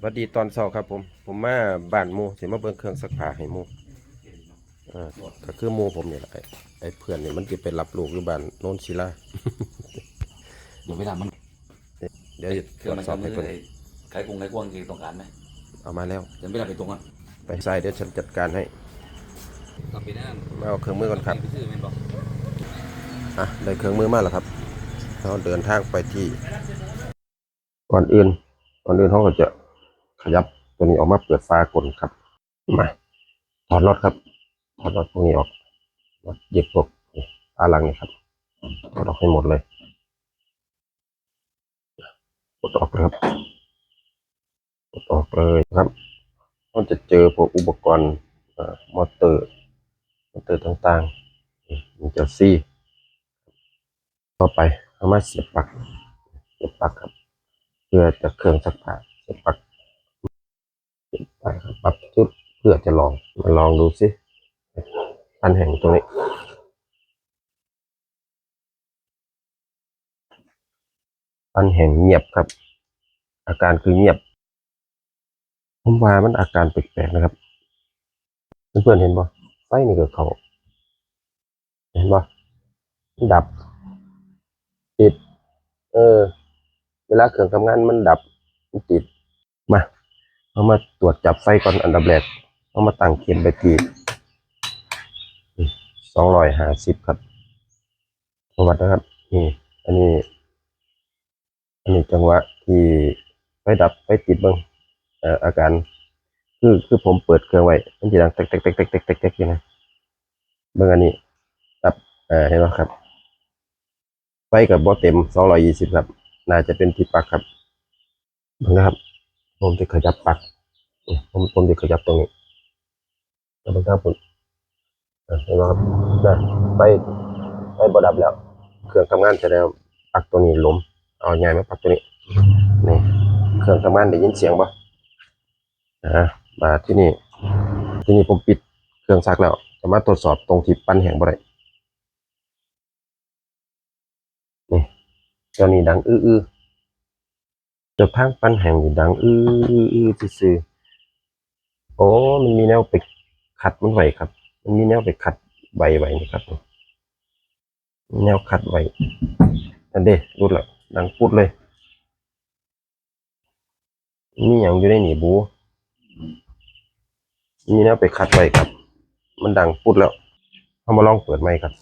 สวัสดีตอนเช้าครับผม ผมมาบ้านหมูสิมาเบิ่งเครื่องซักผ้าให้หมูอ่าก็คือหมูผมนี่แหละไอ้ไอ้เพื่อนนี่มันจะไปรับลูกอยู่บ้านโนนศิลาเดี๋ยวเวลามันเดี๋ยวจะเคตรื่รองวจมันสอบทำให้ให้เพิ่นไขกงไขควงที่ต้องการไหมเอามาแล้วเดี๋ยวเวลาไปตรงอะไปใส่เดี๋ยวฉันจัดการให้กลับไปนั่นมาเอาเครื่องมือก่อนครับไปซื้อแม่นบอกอะได้เครื่องมือมาแล้วครับเราเดินทางไปที่ก่อนอื่นก่อนอื่นเขาก็จะ ขยับตัวนี้ออกมาเปิดฟ้ากลครับ มาถอดรถครับถอดรถพวกนี้ออกรถเย็บพวกนี่อาลังนี่ครับถอดออกให้หมดเลยกดออกเลยครับกดออกเลยครับเราจะเจอพวกอุปกรณ์อมอเตอร์มอเตอร์ต่างๆมีเจ้าซี่ต่อไปเอามาเสียบปลั๊กเสียบปลั๊กครับ เพื่อจะเครื่องซักผ้าเสียบปลั๊ก ไปครับปรับจุดเพื่อจะลองมาลองดูสิปันแห่งตรงนี้ปันแห่งเงียบครับ อาการคือเงียบผมว่ามันอาการแปลกๆนะครับเพื่อนๆเห็นบ่ไฟนี่ก็เขาเห็นบ่มันดับติด เออ เวลาเครื่องทำงานมันดับมันติด เอามาตรวจจับไฟก่อนอันดับแรกเอามาตั้งเข็มไปที่สองร้อยห้าสิบครับ ประวัตินะครับ นี่ อันนี้ อันนี้จังหวะที่ไฟดับไฟติดบ้างเอ่ออาการ คือคือผมเปิดเครื่องไว้ มันจะดังแตกแตกแตกแตกแตกแตกแตกอยู่นะเบิ่งอันนี้ครับเอ่อเห็นไหมครับ ไฟกับบอเต็ม220ครับ น่าจะเป็นที่ปลั๊กครับเบิ่งนะครับ ผมจะขยับปักผมผมจะขยับตรงนี้แล้วเบิ่งครับผมอะเห็นไหมครับนะไฟไฟบดับแล้ว เครื่องทำงานเสร็จแล้วปักตัวนี้ล้มเอาใหญ่มาปักตัวนี้นี่เครื่องทำงานได้ยินเสียงปะอ่ามาที่นี่ที่นี่ผมปิดเครื่องซักแล้วจะมาตรวจสอบตรงที่ปั้นแห่งบ่ได้นี่ตัวนี้ดังอื้อ จ้าทางปั้นแห่งดังอื้ออื้ออื้อซื่อโอ้มันมีแนวไปขัดมันไหวครับ มันมีแนวไปขัดใบไว้นี่ครับมีแนวขัดไว้อันเด้รุดละดังปุดเลยมีอย่างอยู่ในหนีบูมีแนวไปขัดไว้ครับ มันดังปุดแล้วเอามาลองเปิดไหมค์ครับ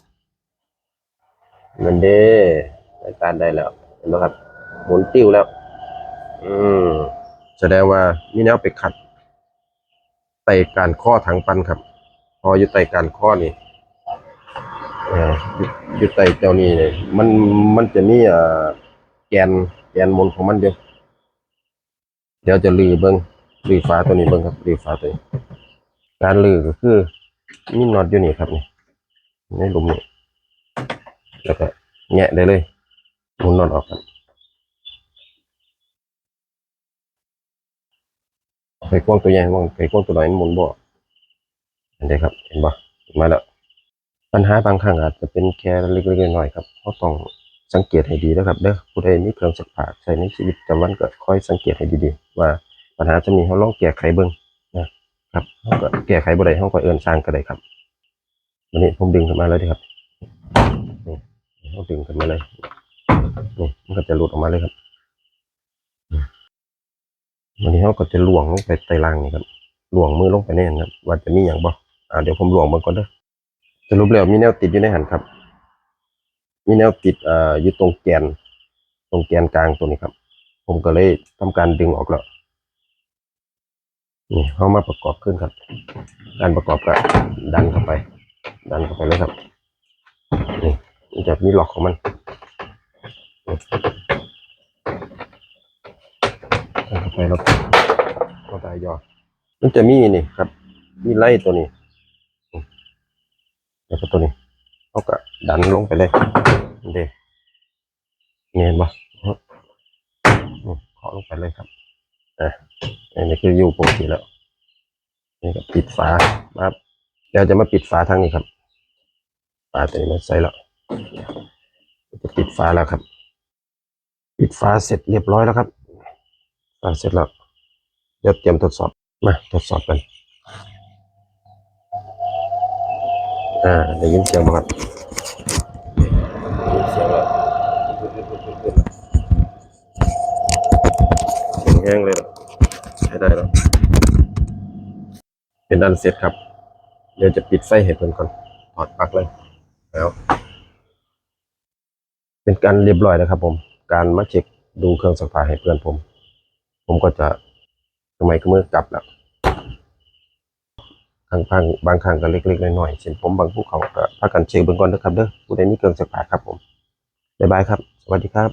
เงินเด้รายการได้แล้วเห็นไหมครับ หมุนติ้วแล้ว อืมแสดงว่ามีแนวไปขัดไต่การข้อถังปันครับ พออยู่ไต่การข้อนี่อ่ออยู่ไต่เจ้านี้เนี่ยมันมันจะมีเอ่อแกนแกนมนของมันเดียวเดี๋ยวจะลือเบิ้งลือฟ้าตัวนี้เบิ้งครับลือฟ้าตัวนี้การลือก็คือมีน็อตอยู่นี่ครับนี่ในหลุมนี่แล้วก็แงะได้เลยหมุนน็อตออกครับ ไฟกว้างตัวใหญ่ว่างไฟกว้างตัวน้อยมันหมุนบ่เห็นได้ครับ เห็นบ่มาแล้วปัญหาบางครั้งอาจจะเป็นแค่เล็กๆน้อยๆครับเขาต้องสังเกตให้ดีนะครับเด้อผู้ใดมีเครื่องซักผ้าใช้ในชีวิตประจำวันก็คอยสังเกตให้ดีๆ ว่าปัญหาจะมีเขาลองแก้ไขเบิ่งนะครับเขาก็แก้ไขบ่ได้เขาก็เอินสร้างก็ได้ครับวันนี้ผมดึงขึ้นมาเลยดีครับนี่เขาดึงขึ้นมาเลยนี่มันก็จะหลุดออกมาเลยครับ วันนี้เขาก็จะลวงลงไปใต้ล่างนี่ครับลวงมือลงไปแน่นครับ ว่าจะมีอย่างบ่อ่าเดี๋ยวผมลวงมันก่อนเด้อสรุปแล้วมีแนวติดอยู่ในหันครับ มีแนวติดเอ่ออยู่ตรงแกน ตรงแกนกลางตัวนี้ครับ ผมก็เลยทำการดึงออกแล้วนี่เข้ามาประกอบขึ้นครับ การประกอบก็ดันเข้าไป ดันเข้าไปเลยครับ นี่มันจะมีล็อกของมัน เข้าไปแล้วก็ได้ยอมันจะมีนี่ครับ มีไล่ตัวนี้ แล้วก็ตัวนี้เขาก็ดันลงไปเลยเด้นี่เห็นปะเคาะลงไปเลยครับอะอันนี้คืออยู่ปกติแล้ว นี่ก็ปิดฝาครับเดี๋ยวจะมาปิดฝาทางนี้ครับ ฝาตัวนี้มาใส่แล้วจะปิดฝาแล้วครับ ปิดฝาเสร็จเรียบร้อยแล้วครับ ฝาเสร็จแล้วดี๋ยวเตรียมทดสอบมาทดสอบกันอ่าได้ยินเสียงไหมครับได้ยินเสียงแล้วเสียงแห้งเลยเหรอใช้ได้แล้วเป็นอันเสร็จครับ เดี๋ยวจะปิดไฟให้เพิ่นก่อนถอดปลั๊กเลยแล้วเป็นการเรียบร้อยแล้วครับผม การมาเช็คดูเครื่องสักผ้าให้เพื่อนผม ผมก็จะสมัยก็เมื่อกลับแล้วครั้งๆบางครั้งก็เล็กๆน้อยๆเช่นผมบางภูเขาก็พากันเชื่อเบื้องก่อนนะครับเด้อผู้ใดมีเครื่องสักผ้าครับผมบ๊ายบายครับ สวัสดีครับ